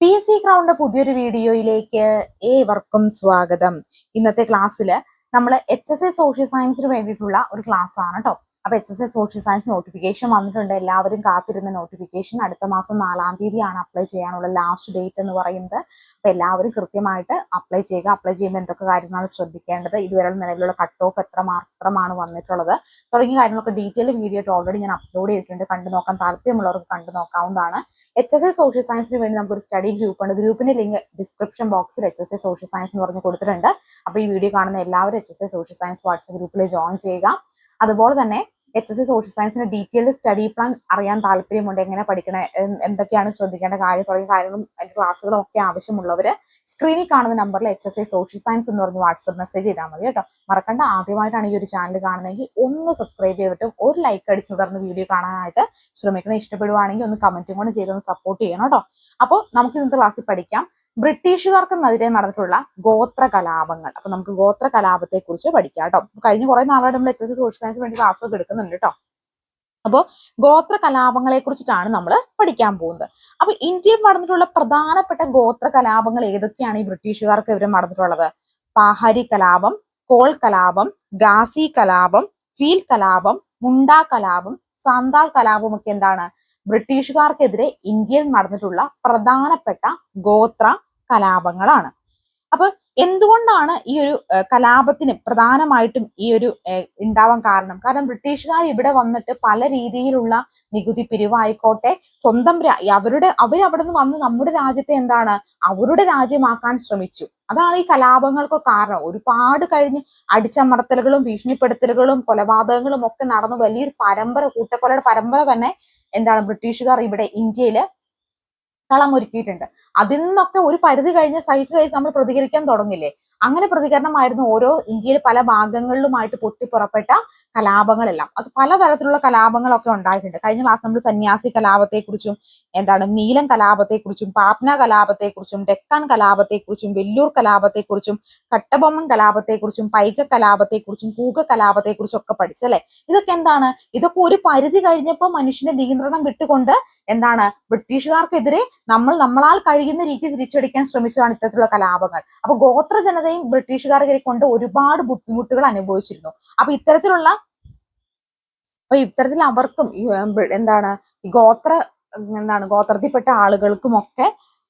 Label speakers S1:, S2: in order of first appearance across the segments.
S1: P S C crowned പുതിയൊരു വീഡിയോയിലേക്ക് ഏവർക്കും സ്വാഗതം. ഇന്നത്തെ ക്ലാസ്സിൽ നമ്മൾ എച്ച് എസ് എ സോഷ്യൽ സയൻസിന് വേണ്ടിയിട്ടുള്ള ഒരു ക്ലാസ് ആണ് കേട്ടോ അപ്പൊ H S A social science notification വന്നിട്ടുണ്ട്. എല്ലാവരും കാത്തിരുന്ന നോട്ടിഫിക്കേഷൻ അടുത്ത മാസം നാലാം തീയതിയാണ് അപ്ലൈ ചെയ്യാനുള്ള ലാസ്റ്റ് ഡേറ്റ് എന്ന് പറയുന്നത്. അപ്പൊ എല്ലാവരും കൃത്യമായിട്ട് അപ്ലൈ ചെയ്യുക അപ്ലൈ ചെയ്യുമ്പോൾ എന്തൊക്കെ കാര്യങ്ങളാണ് ശ്രദ്ധിക്കേണ്ടത് ഇതുവരെ നിലവിലുള്ള കട്ട് ഓഫ് എത്ര മാത്രമാണ് വന്നിട്ടുള്ളത് തുടങ്ങിയ കാര്യങ്ങളൊക്കെ ഡീറ്റെയിൽ വീഡിയോ ഓൾറെഡി ഞാൻ അപ്ലോഡ് ചെയ്തിട്ടുണ്ട്. കണ്ടു നോക്കാൻ താല്പര്യമുള്ളവർക്ക് കണ്ടു നോക്കാവുന്നതാണ്. എച്ച് എസ് എ സോഷ്യൽ സയൻസിന് വേണ്ടി നമുക്കൊരു സ്റ്റഡി ഗ്രൂപ്പ് ഉണ്ട്. ഗ്രൂപ്പിന്റെ ലിങ്ക് ഡിസ്ക്രിപ്ഷൻ ബോക്സിൽ H S A social science എന്ന് പറഞ്ഞ് കൊടുത്തിട്ടുണ്ട്. അപ്പോൾ ഈ വീഡിയോ കാണുന്ന എല്ലാവരും H S A social science WhatsApp ഗ്രൂപ്പിൽ ജോയിൻ ചെയ്യുക. അതുപോലെ തന്നെ എച്ച് എസ് എ സോഷ്യൽ സയൻസിന്റെ ഡീറ്റെയിൽഡ് സ്റ്റഡി പ്ലാൻ അറിയാൻ താല്പര്യമുണ്ട്. എങ്ങനെ പഠിക്കണേ? എന്തൊക്കെയാണ് ശ്രദ്ധിക്കേണ്ട കാര്യം തുടങ്ങിയ കാര്യങ്ങളും അതിന്റെ ക്ലാസ്സുകളും ഒക്കെ ആവശ്യമുള്ളവര് സ്ക്രീനിൽ കാണുന്ന നമ്പറിൽ H S A social science എന്ന് പറഞ്ഞ് വാട്സ്ആപ്പ് മെസ്സേജ് ചെയ്താൽ മതി കേട്ടോ. മറക്കണ്ട. ആദ്യമായിട്ടാണ് ഈ ഒരു ചാനൽ കാണുന്നതെങ്കിൽ ഒന്ന് സബ്സ്ക്രൈബ് ചെയ്തിട്ടും ഒരു ലൈക്ക് അടിച്ച് തുടർന്ന് വീഡിയോ കാണാനായിട്ട് ശ്രമിക്കണം. ഇഷ്ടപ്പെടുവാണെങ്കിൽ ഒന്ന് കമന്റും കൂടെ ചെയ്തൊന്ന് സപ്പോർട്ട് ചെയ്യണം കേട്ടോ. അപ്പോൾ നമുക്ക് ഇന്നത്തെ ക്ലാസ്സിൽ പഠിക്കാം. ബ്രിട്ടീഷുകാർക്കെതിരെ നടന്നിട്ടുള്ള ഗോത്ര കലാപങ്ങൾ അപ്പൊ നമുക്ക് ഗോത്ര കലാപത്തെ കുറിച്ച് പഠിക്കാം കേട്ടോ. കഴിഞ്ഞ കുറെ നാളായിട്ട് നമ്മൾ എച്ച് എസ് സോഷ്യൽ സയൻസ് വേണ്ടി ക്ലാസ് ഒക്കെ എടുക്കുന്നുണ്ട് കേട്ടോ. അപ്പോൾ ഗോത്ര കലാപങ്ങളെ കുറിച്ചിട്ടാണ് നമ്മൾ പഠിക്കാൻ പോകുന്നത്. അപ്പൊ ഇന്ത്യയിൽ നടന്നിട്ടുള്ള പ്രധാനപ്പെട്ട ഗോത്ര കലാപങ്ങൾ ഏതൊക്കെയാണ് ഈ ബ്രിട്ടീഷുകാർക്ക് ഇവർ നടന്നിട്ടുള്ളത്? പാഹരി കലാപം കോൾ കലാപം ഗാസി കലാപം ഫീൽ കലാപം മുണ്ട കലാപം സാന്താൾ കലാപം ഒക്കെ എന്താണ്? ബ്രിട്ടീഷുകാർക്കെതിരെ ഇന്ത്യയിൽ നടന്നിട്ടുള്ള പ്രധാനപ്പെട്ട ഗോത്ര കലാപങ്ങളാണ്. അപ്പൊ എന്തുകൊണ്ടാണ് ഈ ഒരു കലാപത്തിന് പ്രധാനമായിട്ടും ഈ ഒരു ഉണ്ടാവാൻ കാരണം? കാരണം ബ്രിട്ടീഷുകാർ ഇവിടെ വന്നിട്ട് പല രീതിയിലുള്ള നികുതി പിരിവായിക്കോട്ടെ സ്വന്തം അവരുടെ അവരവിടെ നിന്ന് വന്ന് നമ്മുടെ രാജ്യത്തെ എന്താണ്? അവരുടെ രാജ്യമാക്കാൻ ശ്രമിച്ചു. അതാണ് ഈ കലാപങ്ങൾക്ക് കാരണം. ഒരുപാട് കഴിഞ്ഞ് അടിച്ചമർത്തലുകളും ഭീഷണിപ്പെടുത്തലുകളും കൊലപാതകങ്ങളും ഒക്കെ നടന്നു വലിയൊരു പരമ്പര കൂട്ടക്കൊലയുടെ പരമ്പര തന്നെ എന്താണ് ബ്രിട്ടീഷുകാർ ഇവിടെ ഇന്ത്യയിൽ കളമൊരുക്കിയിട്ടുണ്ട് അതിൽ നിന്നൊക്കെ ഒരു പരിധി കഴിഞ്ഞ് സഹിച്ച് സഹിച്ച് നമ്മൾ പ്രതികരിക്കാൻ തുടങ്ങില്ലേ? അങ്ങനെ പ്രതികരണമായിരുന്നു ഓരോ ഇന്ത്യയിൽ പല ഭാഗങ്ങളിലുമായിട്ട് പൊട്ടിപ്പുറപ്പെട്ട കലാപങ്ങളെല്ലാം. അത് പലതരത്തിലുള്ള കലാപങ്ങളൊക്കെ ഉണ്ടായിട്ടുണ്ട്. കഴിഞ്ഞ ക്ലാസ് നമ്മൾ സന്യാസി കലാപത്തെക്കുറിച്ചും എന്താണ് നീലം കലാപത്തെക്കുറിച്ചും പാപ്ന കലാപത്തെക്കുറിച്ചും ഡെക്കാൻ കലാപത്തെക്കുറിച്ചും വെല്ലൂർ കലാപത്തെക്കുറിച്ചും കട്ടബൊമ്മൻ കലാപത്തെക്കുറിച്ചും പൈക കലാപത്തെക്കുറിച്ചും കൂക കലാപത്തെക്കുറിച്ചും ഒക്കെ പഠിച്ചല്ലേ ഇതൊക്കെ എന്താണ്? ഇതൊക്കെ ഒരു പരിധി കഴിഞ്ഞപ്പോൾ മനുഷ്യന്റെ നിയന്ത്രണം വിട്ടുകൊണ്ട് എന്താണ്? ബ്രിട്ടീഷുകാർക്കെതിരെ നമ്മൾ നമ്മളാൽ കഴിയുന്ന രീതി തിരിച്ചടിക്കാൻ ശ്രമിച്ചതാണ് ഇത്തരത്തിലുള്ള കലാപങ്ങൾ. അപ്പൊ ഗോത്ര ജനതയും ബ്രിട്ടീഷുകാരെ കൊണ്ട് ഒരുപാട് ബുദ്ധിമുട്ടുകൾ അനുഭവിച്ചിരുന്നു. അപ്പൊ ഇത്തരത്തിലുള്ള അപ്പൊ ഇത്തരത്തിൽ അവർക്കും എന്താണ് ഗോത്ര എന്താണ് ഗോത്രത്തിൽപ്പെട്ട ആളുകൾക്കും ഒക്കെ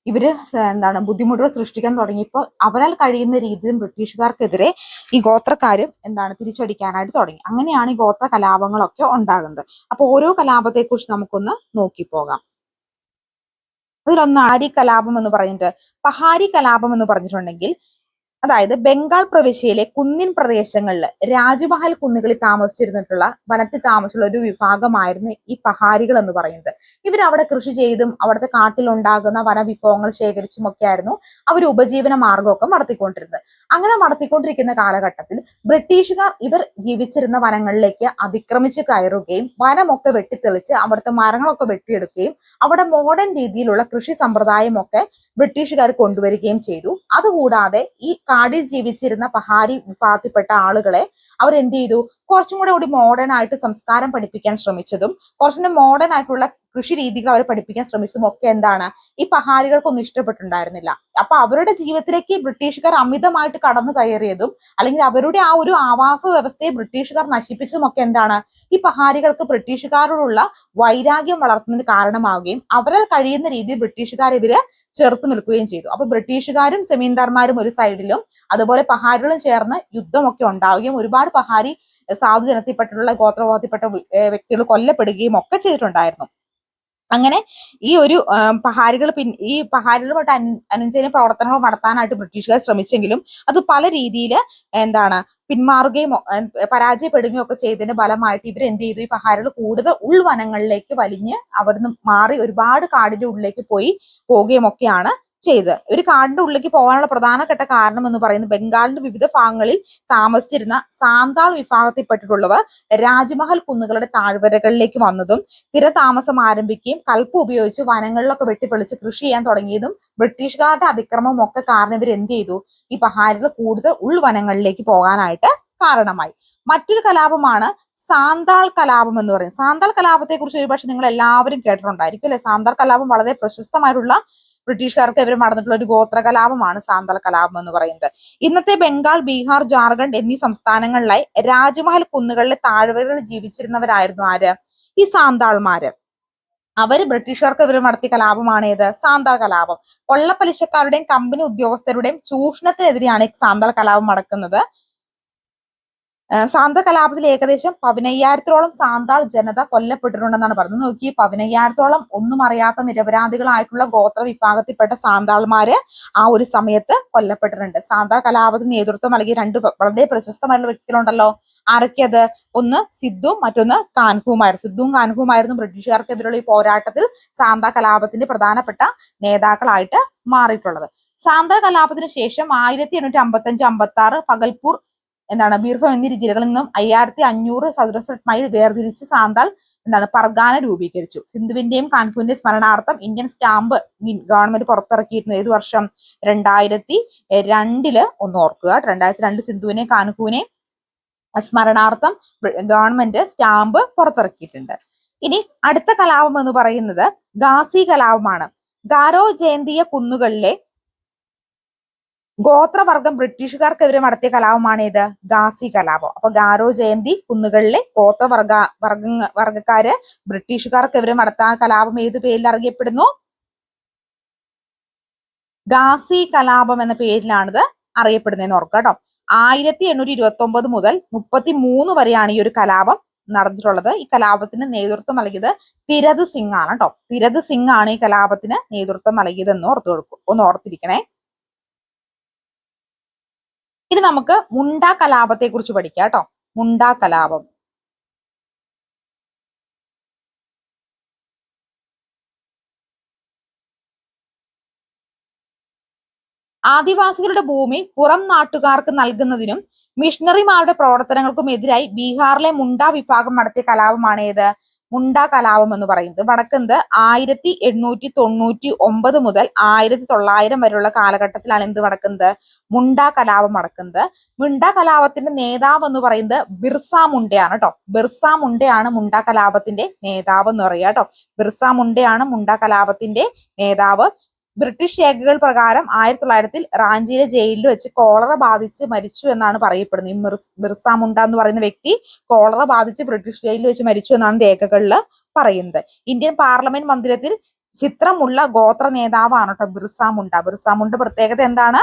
S1: ഇവർ എന്താണ് ബുദ്ധിമുട്ടുകൾ സൃഷ്ടിക്കാൻ തുടങ്ങിയപ്പോൾ അവരാൽ കഴിയുന്ന രീതിയിൽ ബ്രിട്ടീഷുകാർക്കെതിരെ ഈ ഗോത്രക്കാരും എന്താണ് തിരിച്ചടിക്കാനായിട്ട് തുടങ്ങി. അങ്ങനെയാണ് ഈ ഗോത്ര കലാപങ്ങളൊക്കെ ഉണ്ടാകുന്നത്. അപ്പൊ ഓരോ കലാപത്തെ കുറിച്ച് നമുക്കൊന്ന് നോക്കി പോകാം അതിലൊന്ന് ആരി കലാപം എന്ന് പറഞ്ഞിട്ട് പഹാരി കലാപം എന്ന് പറഞ്ഞിട്ടുണ്ടെങ്കിൽ അതായത് ബംഗാൾ പ്രവിശ്യയിലെ കുന്നിൻ പ്രദേശങ്ങളിൽ രാജ്മഹൽ കുന്നുകളിൽ താമസിച്ചിരുന്നിട്ടുള്ള വനത്തിൽ താമസിച്ചുള്ള ഒരു വിഭാഗമായിരുന്നു ഈ പഹാരികൾ എന്ന് പറയുന്നത്. ഇവർ അവിടെ കൃഷി ചെയ്തും അവിടുത്തെ കാട്ടിലുണ്ടാകുന്ന വനവിഭവങ്ങൾ ശേഖരിച്ചും ഒക്കെ ആയിരുന്നു അവർ ഉപജീവന മാർഗമൊക്കെ നടത്തിക്കൊണ്ടിരുന്നത്. അങ്ങനെ നടത്തിക്കൊണ്ടിരിക്കുന്ന കാലഘട്ടത്തിൽ ബ്രിട്ടീഷുകാർ ഇവർ ജീവിച്ചിരുന്ന വനങ്ങളിലേക്ക് അതിക്രമിച്ച് കയറുകയും വനമൊക്കെ വെട്ടിത്തെളിച്ച് അവിടുത്തെ മരങ്ങളൊക്കെ വെട്ടിയെടുക്കുകയും അവിടെ മോഡേൺ രീതിയിലുള്ള കൃഷി സമ്പ്രദായമൊക്കെ ബ്രിട്ടീഷുകാർ കൊണ്ടുവരികയും ചെയ്തു. അതുകൂടാതെ ഈ കാടിൽ ജീവിച്ചിരുന്ന പഹാരി വിഭാഗത്തിൽപ്പെട്ട ആളുകളെ അവർ എന്ത് ചെയ്തു? കുറച്ചും കൂടെ കൂടി മോഡേൺ ആയിട്ട് സംസ്കാരം പഠിപ്പിക്കാൻ ശ്രമിച്ചതും കുറച്ചുകൂടി മോഡേൺ ആയിട്ടുള്ള കൃഷി രീതികൾ അവർ പഠിപ്പിക്കാൻ ശ്രമിച്ചതും ഒക്കെ എന്താണ്? ഈ പഹാരികൾക്കൊന്നും ഇഷ്ടപ്പെട്ടുണ്ടായിരുന്നില്ല അപ്പൊ അവരുടെ ജീവിതത്തിലേക്ക് ബ്രിട്ടീഷുകാർ അമിതമായിട്ട് കടന്നു കയറിയതും അല്ലെങ്കിൽ അവരുടെ ആ ഒരു ആവാസ വ്യവസ്ഥയെ ബ്രിട്ടീഷുകാർ നശിപ്പിച്ചതും ഒക്കെ എന്താണ്? ഈ പഹാരികൾക്ക് ബ്രിട്ടീഷുകാരോടുള്ള വൈരാഗ്യം വളർത്തുന്നതിന് കാരണമാവുകയും അവരാൽ കഴിയുന്ന രീതിയിൽ ബ്രിട്ടീഷുകാർ ഇവർ ചെറുത്ത് നിൽക്കുകയും ചെയ്തു. അപ്പൊ ബ്രിട്ടീഷുകാരും സെമീന്ദാർമാരും ഒരു സൈഡിലും അതുപോലെ പഹാരികളും ചേർന്ന് യുദ്ധമൊക്കെ ഉണ്ടാവുകയും ഒരുപാട് പഹാരി സാധു ജനത്തിൽപ്പെട്ടുള്ള ഗോത്രവാദത്തിൽപ്പെട്ട വ്യക്തികൾ കൊല്ലപ്പെടുകയും ഒക്കെ ചെയ്തിട്ടുണ്ടായിരുന്നു. അങ്ങനെ ഈ ഒരു പഹാരികൾ പിൻ ഈ പഹാരികളുമായിട്ട് അനു അനുചന പ്രവർത്തനങ്ങൾ നടത്താനായിട്ട് ബ്രിട്ടീഷുകാർ ശ്രമിച്ചെങ്കിലും അത് പല രീതിയിൽ എന്താണ് പിന്മാറുകയും പരാജയപ്പെടുകയും ഒക്കെ ചെയ്തതിന്റെ ഫലമായിട്ട് ഇവർ എന്ത് ചെയ്തു? ഈ പഹാരികൾ കൂടുതൽ ഉൾവനങ്ങളിലേക്ക് വലിഞ്ഞ് അവിടുന്ന് മാറി ഒരുപാട് കാടിന്റെ ഉള്ളിലേക്ക് പോയി പോവുകയും ഒക്കെയാണ് ചെയ്തത് ഒരു കാടിന്റെ ഉള്ളിലേക്ക് പോകാനുള്ള പ്രധാനപ്പെട്ട കാരണം എന്ന് പറയുന്നത് ബംഗാളിന്റെ വിവിധ ഭാഗങ്ങളിൽ താമസിച്ചിരുന്ന സാന്താൾ വിഭാഗത്തിൽപ്പെട്ടിട്ടുള്ളവർ രാജ്മഹൽ കുന്നുകളുടെ താഴ്വരകളിലേക്ക് വന്നതും സ്ഥിരതാമസം ആരംഭിക്കുകയും കൽപ്പ് ഉപയോഗിച്ച് വനങ്ങളിലൊക്കെ വെട്ടിപ്പൊളിച്ച് കൃഷി ചെയ്യാൻ തുടങ്ങിയതും ബ്രിട്ടീഷുകാരുടെ അതിക്രമവും ഒക്കെ കാരണം ഇവർ എന്ത് ചെയ്തു? ഈ പഹാരികൾ കൂടുതൽ ഉൾവനങ്ങളിലേക്ക് പോകാനായിട്ട് കാരണമായി. മറ്റൊരു കലാപമാണ് സാന്താൾ കലാപം എന്ന് പറയുന്നത്. സാന്താൾ കലാപത്തെ കുറിച്ച് ഒരുപക്ഷെ നിങ്ങൾ എല്ലാവരും കേട്ടിട്ടുണ്ടായിരിക്കും അല്ലെ? സാന്താൾ കലാപം വളരെ പ്രശസ്തമായിട്ടുള്ള ബ്രിട്ടീഷുകാർക്ക് ഇവർ നടന്നിട്ടുള്ള ഒരു ഗോത്ര കലാപമാണ് സാന്തൽ കലാപം എന്ന് പറയുന്നത്. ഇന്നത്തെ ബംഗാൾ ബീഹാർ ജാർഖണ്ഡ് എന്നീ സംസ്ഥാനങ്ങളിലായി രാജ്മഹൽ കുന്നുകളിലെ താഴ്വരകളിൽ ജീവിച്ചിരുന്നവരായിരുന്നു ആര്? ഈ സാന്താൾമാര്. അവർ ബ്രിട്ടീഷുകാർക്ക് ഇവർ നടത്തിയ കലാപമാണ് ഏത്? സാന്താൾ കലാപം കൊള്ളപ്പലിശക്കാരുടെയും കമ്പനി ഉദ്യോഗസ്ഥരുടെയും ചൂഷണത്തിനെതിരെയാണ് സാന്താൾ കലാപം നടക്കുന്നത്. ഏഹ് സാന്താൾ കലാപത്തിൽ ഏകദേശം പതിനയ്യായിരത്തോളം സാന്താൾ ജനത കൊല്ലപ്പെട്ടിട്ടുണ്ടെന്നാണ് പറഞ്ഞത്. നോക്കി പതിനയ്യായിരത്തോളം ഒന്നും അറിയാത്ത നിരപരാധികളായിട്ടുള്ള ഗോത്ര വിഭാഗത്തിൽപ്പെട്ട സാന്താൾമാര് ആ ഒരു സമയത്ത് കൊല്ലപ്പെട്ടിട്ടുണ്ട്. സാന്താൾ കലാപത്തിന് നേതൃത്വം നൽകിയ രണ്ട് വളരെ പ്രശസ്തമായിട്ടുള്ള വ്യക്തികളുണ്ടല്ലോ. ആരൊക്കെയത്? ഒന്ന് സിദ്ധും മറ്റൊന്ന് കാൻഹുമായിരുന്നു സിദ്ധുവും കാൻഹുമായിരുന്നു ബ്രിട്ടീഷുകാർക്കെതിരെയുള്ള ഈ പോരാട്ടത്തിൽ സാന്താ കലാപത്തിന്റെ പ്രധാനപ്പെട്ട നേതാക്കളായിട്ട് മാറിയിട്ടുള്ളത്. സാന്താ കലാപത്തിന് ശേഷം ആയിരത്തി എണ്ണൂറ്റി അമ്പത്തി അഞ്ച് അമ്പത്തി ആറ് ഫഗൽപൂർ എന്താണ് ബീർഭം എന്നീ ജില്ലകളിൽ നിന്നും അയ്യായിരത്തി അഞ്ഞൂറ് ചതുരശ്ര മൈൽ വേർതിരിച്ച് സാന്താൽ എന്താണ് പർഗാന രൂപീകരിച്ചു. സിന്ധുവിന്റെയും കാൺപൂരിന്റെയും സ്മരണാർത്ഥം ഇന്ത്യൻ സ്റ്റാമ്പ് ഗവൺമെന്റ് പുറത്തിറക്കിയിരുന്നു ഏത് വർഷം? രണ്ടായിരത്തി രണ്ടിൽ ഒന്ന് ഓർക്കുക രണ്ടായിരത്തി രണ്ട് സിന്ധുവിനെ കാൺപൂനെ സ്മരണാർത്ഥം ഗവൺമെന്റ് സ്റ്റാമ്പ് പുറത്തിറക്കിയിട്ടുണ്ട്. ഇനി അടുത്ത കലാപം എന്ന് പറയുന്നത് ഗാസി കലാപമാണ്. ഗാരോ ജയന്തിയ കുന്നുകളിലെ ഗോത്രവർഗം ബ്രിട്ടീഷുകാർക്കെതിരെ നടത്തിയ കലാപമാണ് ഏത്? ഗാസി കലാപം. അപ്പൊ ഗാരോ ജയന്തി കുന്നുകളിലെ ഗോത്രവർഗ വർഗ വർഗക്കാര് ബ്രിട്ടീഷുകാർക്കെതിരെ നടത്താൻ കലാപം ഏത് പേരിൽ അറിയപ്പെടുന്നു? ഗാസി കലാപം എന്ന പേരിലാണിത് അറിയപ്പെടുന്നതെന്ന് ഓർക്കുക കേട്ടോ. ആയിരത്തി എണ്ണൂറ്റി ഇരുപത്തി ഒമ്പത് മുതൽ മുപ്പത്തി മൂന്ന് വരെയാണ് ഈ ഒരു കലാപം നടന്നിട്ടുള്ളത്. ഈ കലാപത്തിന് നേതൃത്വം നൽകിയത് തിരത് സിംഗ് ആണ് കേട്ടോ. തിരത് സിംഗ് ആണ് ഈ കലാപത്തിന് നേതൃത്വം നൽകിയത് എന്ന് ഓർത്തു കൊടുക്കും ഒന്ന് ഓർത്തിരിക്കണേ. ഇനി നമുക്ക് മുണ്ട കലാപത്തെ കുറിച്ച് പഠിക്കാം കേട്ടോ. മുണ്ട കലാപം. ആദിവാസികളുടെ ഭൂമി പുറം നാട്ടുകാർക്ക് നൽകുന്നതിനും മിഷണറിമാരുടെ പ്രവർത്തനങ്ങൾക്കും എതിരായി ബീഹാറിലെ മുണ്ട വിഭാഗം നടത്തിയ കലാപമാണ് ഏത്? മുണ്ട കലാപം എന്ന് പറയുന്നത്. വടക്കുന്നത് ആയിരത്തി എണ്ണൂറ്റി തൊണ്ണൂറ്റി ഒമ്പത് മുതൽ ആയിരത്തി തൊള്ളായിരം വരെയുള്ള കാലഘട്ടത്തിലാണ് എന്ത് നടക്കുന്നത് മുണ്ട കലാപം നടക്കുന്നത് മുണ്ട കലാപത്തിന്റെ നേതാവ് എന്ന് പറയുന്നത് ബിർസ മുണ്ടയാണ് കേട്ടോ ബിർസ മുണ്ടയാണ് മുണ്ട കലാപത്തിന്റെ നേതാവ് എന്ന് പറയുക കേട്ടോ ബിർസ മുണ്ടയാണ് മുണ്ട കലാപത്തിന്റെ നേതാവ്. ബ്രിട്ടീഷ് രേഖകൾ പ്രകാരം ആയിരത്തി തൊള്ളായിരത്തിൽ റാഞ്ചിയിലെ ജയിലിൽ വെച്ച് കോളറ ബാധിച്ച് മരിച്ചു എന്നാണ് പറയപ്പെടുന്നത്. ഈ മിർസ മുണ്ട എന്ന് പറയുന്ന വ്യക്തി കോളറ ബാധിച്ച് ബ്രിട്ടീഷ് ജയിലിൽ വെച്ച് മരിച്ചു എന്നാണ് രേഖകളിൽ പറയുന്നത്. ഇന്ത്യൻ പാർലമെന്റ് മന്ദിരത്തിൽ ചിത്രമുള്ള ഗോത്ര നേതാവാണ് കേട്ടോ ബിർസ മുണ്ട. ബിർസ മുണ്ട പ്രത്യേകത എന്താണ്?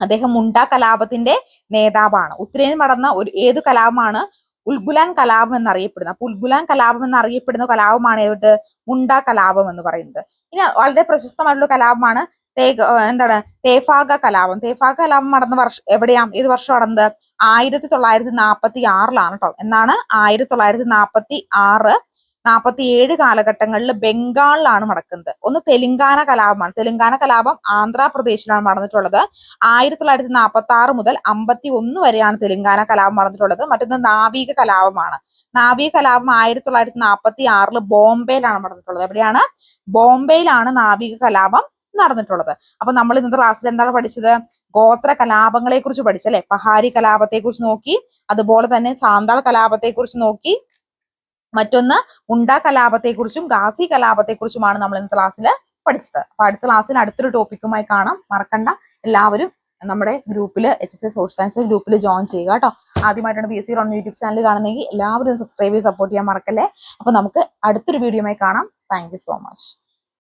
S1: അദ്ദേഹം മുണ്ട കലാപത്തിന്റെ നേതാവാണ്. ഉത്തരേന്ത്യൻ നടന്ന ഒരു ഏത് കലാപമാണ്? ഉൽഗുലാൻ കലാപം എന്നറിയപ്പെടുന്ന അപ്പൊ ഉൽഗുലാൻ കലാപം എന്നറിയപ്പെടുന്ന കലാപമാണ് ഏത് മുണ്ട കലാപം എന്ന് പറയുന്നത്. ഇനി വളരെ പ്രശസ്തമായിട്ടുള്ള കലാപമാണ് തേഗ എന്താണ്? തേഫാഗ കലാപം. തേഫാഗ കലാപം നടന്ന വർഷം എവിടെയാ ഏത് വർഷം നടന്നത്? ആയിരത്തി തൊള്ളായിരത്തി നാൽപ്പത്തി ആറിലാണ് കേട്ടോ എന്നാണ് ആയിരത്തി തൊള്ളായിരത്തി നാൽപ്പത്തി ആറ് നാൽപ്പത്തി ഏഴ് കാലഘട്ടങ്ങളിൽ ബംഗാളിലാണ് നടക്കുന്നത്. ഒന്ന് തെലുങ്കാന കലാപമാണ്. തെലുങ്കാന കലാപം ആന്ധ്രാപ്രദേശിലാണ് നടന്നിട്ടുള്ളത്. ആയിരത്തി തൊള്ളായിരത്തി നാൽപ്പത്തി ആറ് മുതൽ അമ്പത്തി ഒന്ന് വരെയാണ് തെലുങ്കാന കലാപം നടന്നിട്ടുള്ളത്. മറ്റൊന്ന് നാവിക കലാപമാണ്. നാവിക കലാപം ആയിരത്തി തൊള്ളായിരത്തി നാൽപ്പത്തി ആറിൽ ബോംബെയിലാണ് നടന്നിട്ടുള്ളത്. എവിടെയാണ്? ബോംബെയിലാണ് നാവിക കലാപം നടന്നിട്ടുള്ളത്. അപ്പൊ നമ്മൾ ഇന്നത്തെ ക്ലാസ്സിൽ എന്താണ് പഠിച്ചത്? ഗോത്ര കലാപങ്ങളെ കുറിച്ച് പഠിച്ചല്ലേ? പഹാരി കലാപത്തെ കുറിച്ച് നോക്കി. അതുപോലെ തന്നെ സാന്താൾ കലാപത്തെ കുറിച്ച് നോക്കി. മറ്റൊന്ന് ഉണ്ട കലാപത്തെ കുറിച്ചും ഗാസി കലാപത്തെ കുറിച്ചുമാണ് നമ്മൾ ഇന്ന് ക്ലാസ്സിൽ പഠിച്ചത്. അപ്പൊ അടുത്ത ക്ലാസ്സിൽ അടുത്തൊരു ടോപ്പിക്കുമായി കാണാം. മറക്കണ്ട. എല്ലാവരും നമ്മുടെ ഗ്രൂപ്പിൽ H S A social science ഗ്രൂപ്പിൽ ജോയിൻ ചെയ്യുക കേട്ടോ. ആദ്യമായിട്ടാണ് B S C run YouTube channel കാണുന്നെങ്കിൽ എല്ലാവരും സബ്സ്ക്രൈബ് ചെയ്ത് സപ്പോർട്ട് ചെയ്യാൻ മറക്കല്ലേ. അപ്പൊ നമുക്ക് അടുത്തൊരു വീഡിയോയുമായി കാണാം. Thank so much